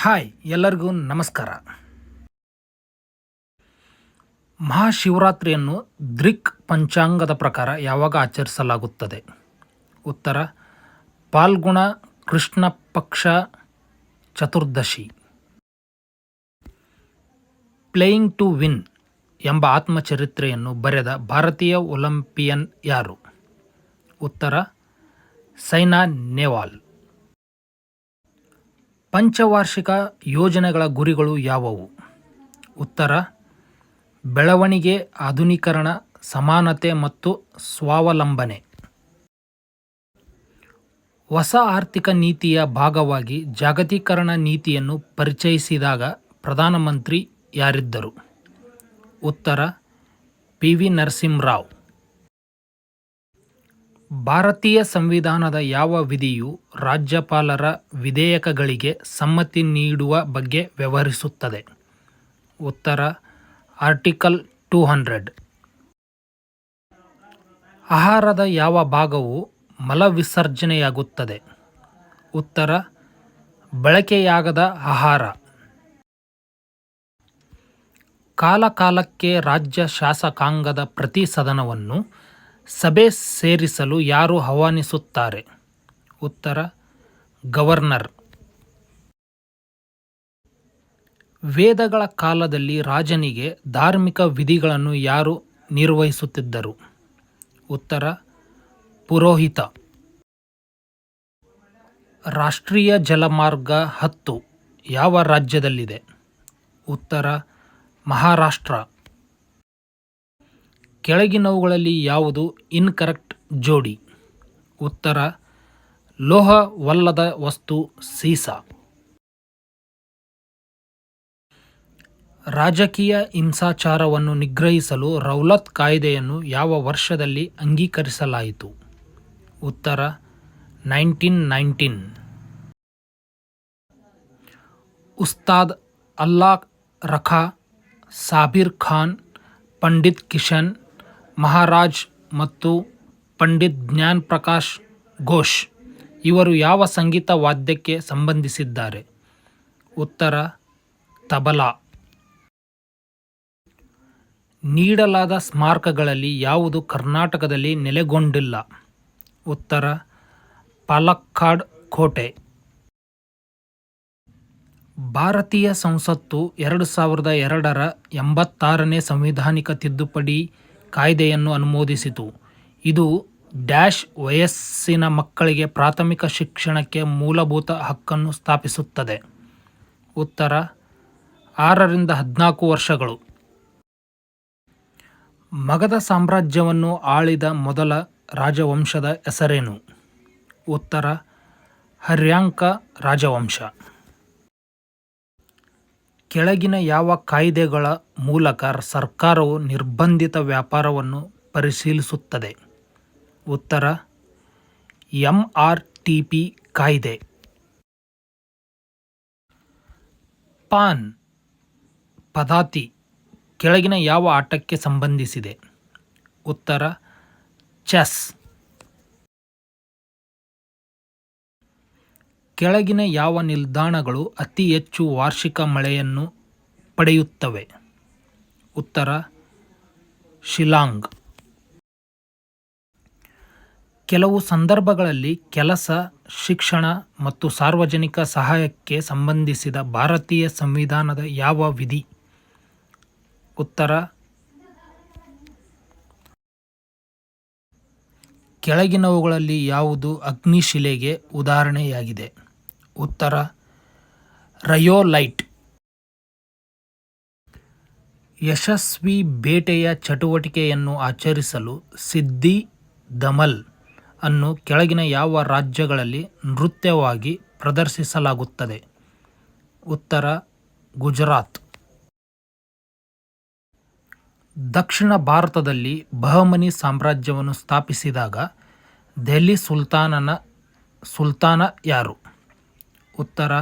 Hi, ಎಲ್ಲರಿಗೂ ನಮಸ್ಕಾರ. ಮಹಾಶಿವರಾತ್ರಿಯನ್ನು ದೃಕ್ ಪಂಚಾಂಗದ ಪ್ರಕಾರ ಯಾವಾಗ ಆಚರಿಸಲಾಗುತ್ತದೆ? ಉತ್ತರ, ಪಾಲ್ಗುಣ ಕೃಷ್ಣ ಪಕ್ಷ ಚತುರ್ದಶಿ. ಪ್ಲೇಯಿಂಗ್ ಟು ವಿನ್ ಎಂಬ ಆತ್ಮಚರಿತ್ರೆಯನ್ನು ಬರೆದ ಭಾರತೀಯ ಒಲಿಂಪಿಯನ್ ಯಾರು? ಉತ್ತರ, ಸೈನಾ ನೆಹ್ವಾಲ್. ಪಂಚವಾರ್ಷಿಕ ಯೋಜನೆಗಳ ಗುರಿಗಳು ಯಾವುವು? ಉತ್ತರ, ಬೆಳವಣಿಗೆ, ಆಧುನೀಕರಣ, ಸಮಾನತೆ ಮತ್ತು ಸ್ವಾವಲಂಬನೆ. ಹೊಸ ಆರ್ಥಿಕ ನೀತಿಯ ಭಾಗವಾಗಿ ಜಾಗತೀಕರಣ ನೀತಿಯನ್ನು ಪರಿಚಯಿಸಿದಾಗ ಪ್ರಧಾನಮಂತ್ರಿ ಯಾರಿದ್ದರು? ಉತ್ತರ, ಪಿ ವಿ ನರಸಿಂಹರಾವ್. ಭಾರತೀಯ ಸಂವಿಧಾನದ ಯಾವ ವಿಧಿಯು ರಾಜ್ಯಪಾಲರ ವಿಧೇಯಕಗಳಿಗೆ ಸಮ್ಮತಿ ನೀಡುವ ಬಗ್ಗೆ ವ್ಯವಹರಿಸುತ್ತದೆ? ಉತ್ತರ, ಆರ್ಟಿಕಲ್ ಟೂ ಹಂಡ್ರೆಡ್. ಆಹಾರದ ಯಾವ ಭಾಗವು ಮಲವಿಸರ್ಜನೆಯಾಗುತ್ತದೆ? ಉತ್ತರ, ಬಳಕೆಯಾಗದ ಆಹಾರ. ಕಾಲಕಾಲಕ್ಕೆ ರಾಜ್ಯ ಶಾಸಕಾಂಗದ ಪ್ರತಿ ಸದನವನ್ನು ಸಭೆ ಸೇರಿಸಲು ಯಾರು ಆಹ್ವಾನಿಸುತ್ತಾರೆ? ಉತ್ತರ, ಗವರ್ನರ್. ವೇದಗಳ ಕಾಲದಲ್ಲಿ ರಾಜನಿಗೆ ಧಾರ್ಮಿಕ ವಿಧಿಗಳನ್ನು ಯಾರು ನಿರ್ವಹಿಸುತ್ತಿದ್ದರು? ಉತ್ತರ, ಪುರೋಹಿತ. ರಾಷ್ಟ್ರೀಯ ಜಲಮಾರ್ಗ ಹತ್ತು, ಯಾವ ರಾಜ್ಯದಲ್ಲಿದೆ? ಉತ್ತರ, ಮಹಾರಾಷ್ಟ್ರ. ಕೆಳಗಿನವುಗಳಲ್ಲಿ ಯಾವುದು ಇನ್ಕರೆಕ್ಟ್ ಜೋಡಿ? ಉತ್ತರ, ಲೋಹವಲ್ಲದ ವಸ್ತು ಸೀಸ. ರಾಜಕೀಯ ಹಿಂಸಾಚಾರವನ್ನು ನಿಗ್ರಹಿಸಲು ರೌಲತ್ ಕಾಯ್ದೆಯನ್ನು ಯಾವ ವರ್ಷದಲ್ಲಿ ಅಂಗೀಕರಿಸಲಾಯಿತು? ಉತ್ತರ ನೈನ್ಟೀನ್ ನೈನ್ಟೀನ್ ಉಸ್ತಾದ್ ಅಲ್ಲಾ ರಖಾ, ಸಾಬಿರ್ ಖಾನ್, ಪಂಡಿತ್ ಕಿಶನ್ ಮಹಾರಾಜ್ ಮತ್ತು ಪಂಡಿತ್ ಜ್ಞಾನ್ ಪ್ರಕಾಶ್ ಘೋಷ್ ಇವರು ಯಾವ ಸಂಗೀತ ವಾದ್ಯಕ್ಕೆ ಸಂಬಂಧಿಸಿದ್ದಾರೆ? ಉತ್ತರ, ತಬಲಾ. ನೀಡಲಾದ ಸ್ಮಾರಕಗಳಲ್ಲಿ ಯಾವುದು ಕರ್ನಾಟಕದಲ್ಲಿ ನೆಲೆಗೊಂಡಿಲ್ಲ? ಉತ್ತರ, ಪಾಲಕ್ಕಾಡ್ ಕೋಟೆ. ಭಾರತೀಯ ಸಂಸತ್ತು ಎರಡು ಸಾವಿರದ ಎರಡರ ಎಂಬತ್ತಾರನೇ ಸಂವಿಧಾನಿಕ ತಿದ್ದುಪಡಿ ಕಾಯ್ದೆಯನ್ನು ಅನುಮೋದಿಸಿತು. ಇದು ಡ್ಯಾಶ್ ವಯಸ್ಸಿನ ಮಕ್ಕಳಿಗೆ ಪ್ರಾಥಮಿಕ ಶಿಕ್ಷಣಕ್ಕೆ ಮೂಲಭೂತ ಹಕ್ಕನ್ನು ಸ್ಥಾಪಿಸುತ್ತದೆ. ಉತ್ತರ, ಆರರಿಂದ ಹದಿನಾಲ್ಕು ವರ್ಷಗಳು. ಮಗಧ ಸಾಮ್ರಾಜ್ಯವನ್ನು ಆಳಿದ ಮೊದಲ ರಾಜವಂಶದ ಹೆಸರೇನು? ಉತ್ತರ, ಹರ್ಯಾಂಕ ರಾಜವಂಶ. ಕೆಳಗಿನ ಯಾವ ಕಾಯ್ದೆಗಳ ಮೂಲಕ ಸರ್ಕಾರವು ನಿರ್ಬಂಧಿತ ವ್ಯಾಪಾರವನ್ನು ಪರಿಶೀಲಿಸುತ್ತದೆ? ಉತ್ತರ ಎಂ ಆರ್ ಟಿ ಪಿ ಕಾಯ್ದೆ. ಪಾನ್, ಪದಾತಿ, ಕೆಳಗಿನ ಯಾವ ಆಟಕ್ಕೆ ಸಂಬಂಧಿಸಿದೆ? ಉತ್ತರ, ಚೆಸ್. ಕೆಳಗಿನ ಯಾವ ನಿಲ್ದಾಣಗಳು ಅತಿ ಹೆಚ್ಚು ವಾರ್ಷಿಕ ಮಳೆಯನ್ನು ಪಡೆಯುತ್ತವೆ? ಉತ್ತರ ಶಿಲಾಂಗ್ ಕೆಲವು ಸಂದರ್ಭಗಳಲ್ಲಿ ಕೆಲಸ, ಶಿಕ್ಷಣ ಮತ್ತು ಸಾರ್ವಜನಿಕ ಸಹಾಯಕ್ಕೆ ಸಂಬಂಧಿಸಿದ ಭಾರತೀಯ ಸಂವಿಧಾನದ ಯಾವ ವಿಧಿ? ಉತ್ತರ, ಕೆಳಗಿನವುಗಳಲ್ಲಿ ಯಾವುದು ಅಗ್ನಿಶಿಲೆಗೆ ಉದಾಹರಣೆಯಾಗಿದೆ? ಉತ್ತರ, ರಯೋಲೈಟ್ ಯಶಸ್ವಿ ಬೇಟೆಯ ಚಟುವಟಿಕೆಯನ್ನು ಆಚರಿಸಲು ಸಿದ್ದಿ ದಮಲ್ ಅನ್ನು ಕೆಳಗಿನ ಯಾವ ರಾಜ್ಯಗಳಲ್ಲಿ ನೃತ್ಯವಾಗಿ ಪ್ರದರ್ಶಿಸಲಾಗುತ್ತದೆ? ಉತ್ತರ, ಗುಜರಾತ್ ದಕ್ಷಿಣ ಭಾರತದಲ್ಲಿ ಬಹಮನಿ ಸಾಮ್ರಾಜ್ಯವನ್ನು ಸ್ಥಾಪಿಸಿದಾಗ ದೆಹಲಿ ಸುಲ್ತಾನನ, ಸುಲ್ತಾನ ಯಾರು? ಉತ್ತರ,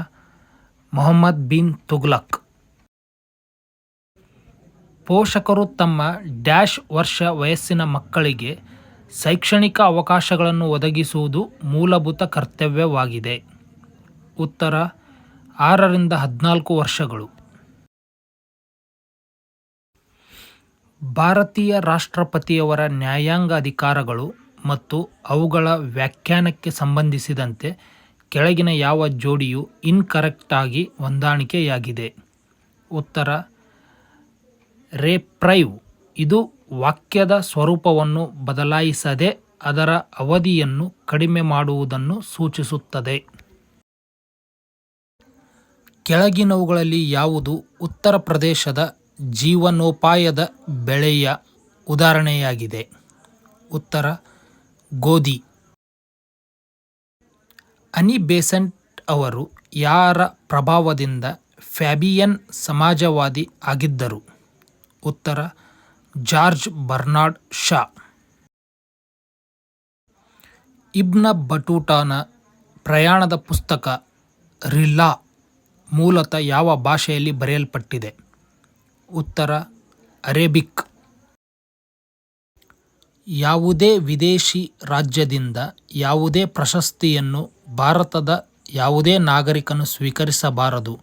ಮೊಹಮ್ಮದ್ ಬಿನ್ ತುಗ್ಲಕ್. ಪೋಷಕರು ತಮ್ಮ ಡ್ಯಾಶ್ ವರ್ಷ ವಯಸ್ಸಿನ ಮಕ್ಕಳಿಗೆ ಶೈಕ್ಷಣಿಕ ಅವಕಾಶಗಳನ್ನು ಒದಗಿಸುವುದು ಮೂಲಭೂತ ಕರ್ತವ್ಯವಾಗಿದೆ. ಉತ್ತರ, ಆರರಿಂದ ಹದಿನಾಲ್ಕು ವರ್ಷಗಳು. ಭಾರತೀಯ ರಾಷ್ಟ್ರಪತಿಯವರ ನ್ಯಾಯಾಂಗ ಅಧಿಕಾರಗಳು ಮತ್ತು ಅವುಗಳ ವ್ಯಾಖ್ಯಾನಕ್ಕೆ ಸಂಬಂಧಿಸಿದಂತೆ ಕೆಳಗಿನ ಯಾವ ಜೋಡಿಯು ಇನ್ಕರೆಕ್ಟಾಗಿ ಹೊಂದಾಣಿಕೆಯಾಗಿದೆ. ಉತ್ತರ ರೆಪ್ರೈವ್ ಇದು ವಾಕ್ಯದ ಸ್ವರೂಪವನ್ನು ಬದಲಾಯಿಸದೆ ಅದರ ಅವಧಿಯನ್ನು ಕಡಿಮೆ ಮಾಡುವುದನ್ನು ಸೂಚಿಸುತ್ತದೆ. ಕೆಳಗಿನವುಗಳಲ್ಲಿ ಯಾವುದು ಉತ್ತರ ಪ್ರದೇಶದ ಜೀವನೋಪಾಯದ ಬೆಳೆಯ ಉದಾಹರಣೆಯಾಗಿದೆ. ಉತ್ತರ, ಗೋಧಿ. ಅನಿ ಬೇಸೆಂಟ್ ಅವರು ಯಾರ ಪ್ರಭಾವದಿಂದ ಫ್ಯಾಬಿಯನ್ ಸಮಾಜವಾದಿ ಆಗಿದ್ದರು? ಉತ್ತರ, ಜಾರ್ಜ್ ಬರ್ನಾರ್ಡ್ ಶಾ. ಇಬ್ನ ಬಟೂಟಾನ ಪ್ರಯಾಣದ ಪುಸ್ತಕ ರಿಲ್ಲಾ ಮೂಲತಃ ಯಾವ ಭಾಷೆಯಲ್ಲಿ ಬರೆಯಲ್ಪಟ್ಟಿದೆ? ಉತ್ತರ, ಅರೇಬಿಕ್. ಯಾವುದೇ ವಿದೇಶಿ ರಾಜ್ಯದಿಂದ ಯಾವುದೇ ಪ್ರಶಸ್ತಿಯನ್ನು ಭಾರತದ ಯಾವುದೇ ನಾಗರಿಕನು ಸ್ವೀಕರಿಸಬಾರದು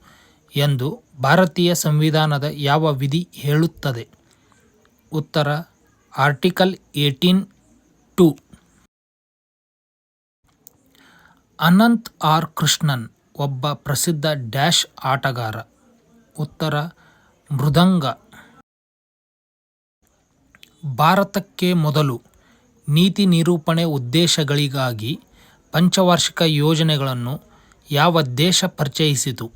ಎಂದು ಭಾರತೀಯ ಸಂವಿಧಾನದ ಯಾವ ವಿಧಿ ಹೇಳುತ್ತದೆ? ಉತ್ತರ, article eighteen two. Anant R Krishnan ಒಬ್ಬ ಪ್ರಸಿದ್ಧ ಡ್ಯಾಶ್ ಆಟಗಾರ. ಉತ್ತರ, ಮೃದಂಗ ಭಾರತಕ್ಕೆ ಮೊದಲು ನೀತಿ ನಿರೂಪಣೆ ಉದ್ದೇಶಗಳಿಗಾಗಿ ಪಂಚವಾರ್ಷಿಕ ಯೋಜನೆಗಳನ್ನು ಯಾವ ದೇಶ ಪರಿಚಯಿಸಿತು?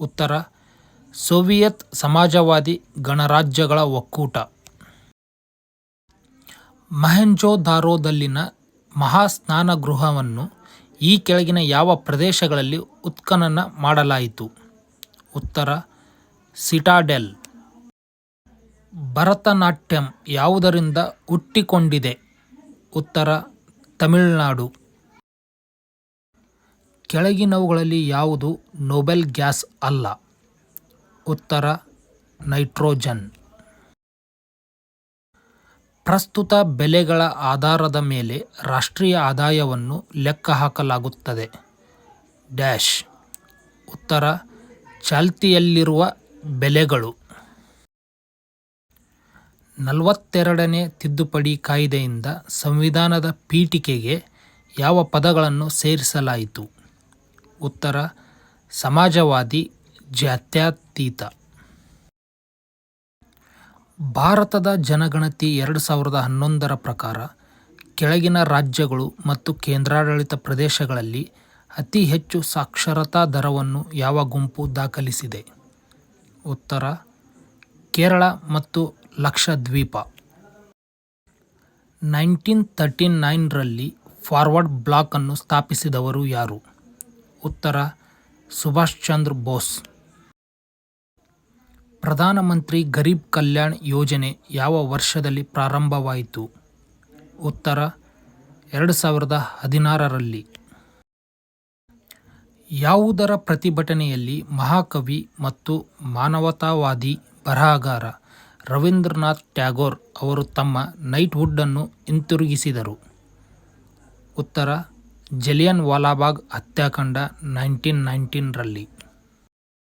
ಉತ್ತರ, ಸೋವಿಯತ್ ಸಮಾಜವಾದಿ ಗಣರಾಜ್ಯಗಳ ಒಕ್ಕೂಟ. ಮಹೆಂಜೋದಾರೋದಲ್ಲಿನ ಮಹಾ ಸ್ನಾನಗೃಹವನ್ನು ಈ ಕೆಳಗಿನ ಯಾವ ಪ್ರದೇಶಗಳಲ್ಲಿ ಉತ್ಖನನ ಮಾಡಲಾಯಿತು? ಉತ್ತರ, ಸಿಟಾಡೆಲ್. ಭರತನಾಟ್ಯಂ ಯಾವುದರಿಂದ ಹುಟ್ಟಿಕೊಂಡಿದೆ? ಉತ್ತರ, ತಮಿಳುನಾಡು. ಕೆಳಗಿನವುಗಳಲ್ಲಿ ಯಾವುದು ನೊಬೆಲ್ ಗ್ಯಾಸ್ ಅಲ್ಲ? ಉತ್ತರ, ನೈಟ್ರೋಜನ್. ಪ್ರಸ್ತುತ ಬೆಲೆಗಳ ಆಧಾರದ ಮೇಲೆ ರಾಷ್ಟ್ರೀಯ ಆದಾಯವನ್ನು ಲೆಕ್ಕಹಾಕಲಾಗುತ್ತದೆ ಡ್ಯಾಶ್. ಉತ್ತರ, ಚಾಲ್ತಿಯಲ್ಲಿರುವ ಬೆಲೆಗಳು. ನಲವತ್ತೆರಡನೇ ತಿದ್ದುಪಡಿ ಕಾಯ್ದೆಯಿಂದ ಸಂವಿಧಾನದ ಪೀಠಿಕೆಗೆ ಯಾವ ಪದಗಳನ್ನು ಸೇರಿಸಲಾಯಿತು? ಉತ್ತರ, ಸಮಾಜವಾದಿ, ಜಾತ್ಯತೀತ. ಭಾರತದ ಜನಗಣತಿ ಎರಡು ಸಾವಿರದ ಹನ್ನೊಂದರ ಪ್ರಕಾರ ಕೆಳಗಿನ ರಾಜ್ಯಗಳು ಮತ್ತು ಕೇಂದ್ರಾಡಳಿತ ಪ್ರದೇಶಗಳಲ್ಲಿ ಅತಿ ಹೆಚ್ಚು ಸಾಕ್ಷರತಾ ದರವನ್ನು ಯಾವ ಗುಂಪು ದಾಖಲಿಸಿದೆ? ಉತ್ತರ, ಕೇರಳ ಮತ್ತು ಲಕ್ಷದ್ವೀಪ. ನೈನ್ಟೀನ್ ತರ್ಟಿ ನೈನ್ರಲ್ಲಿ ಫಾರ್ವರ್ಡ್ ಬ್ಲಾಕನ್ನು ಸ್ಥಾಪಿಸಿದವರು ಯಾರು? ಉತ್ತರ, ಸುಭಾಷ್ ಚಂದ್ರ ಬೋಸ್. ಪ್ರಧಾನಮಂತ್ರಿ ಗರೀಬ್ ಕಲ್ಯಾಣ್ ಯೋಜನೆ ಯಾವ ವರ್ಷದಲ್ಲಿ ಪ್ರಾರಂಭವಾಯಿತು? ಉತ್ತರ, ಎರಡು ಸಾವಿರದ ಹದಿನಾರರಲ್ಲಿ. ಯಾವುದರ ಪ್ರತಿಭಟನೆಯಲ್ಲಿ ಮಹಾಕವಿ ಮತ್ತು ಮಾನವತಾವಾದಿ ಬರಹಗಾರ ರವೀಂದ್ರನಾಥ್ ಟ್ಯಾಗೋರ್ ಅವರು ತಮ್ಮ ನೈಟ್ಹುಡ್ಡನ್ನು ಹಿಂತಿರುಗಿಸಿದರು. ಉತ್ತರ ಜಲಿಯನ್ ವಾಲಾಬಾಗ್ ಹತ್ಯಾಕಾಂಡ ನೈನ್ಟೀನ್ ನೈನ್ಟೀನ್ರಲ್ಲಿ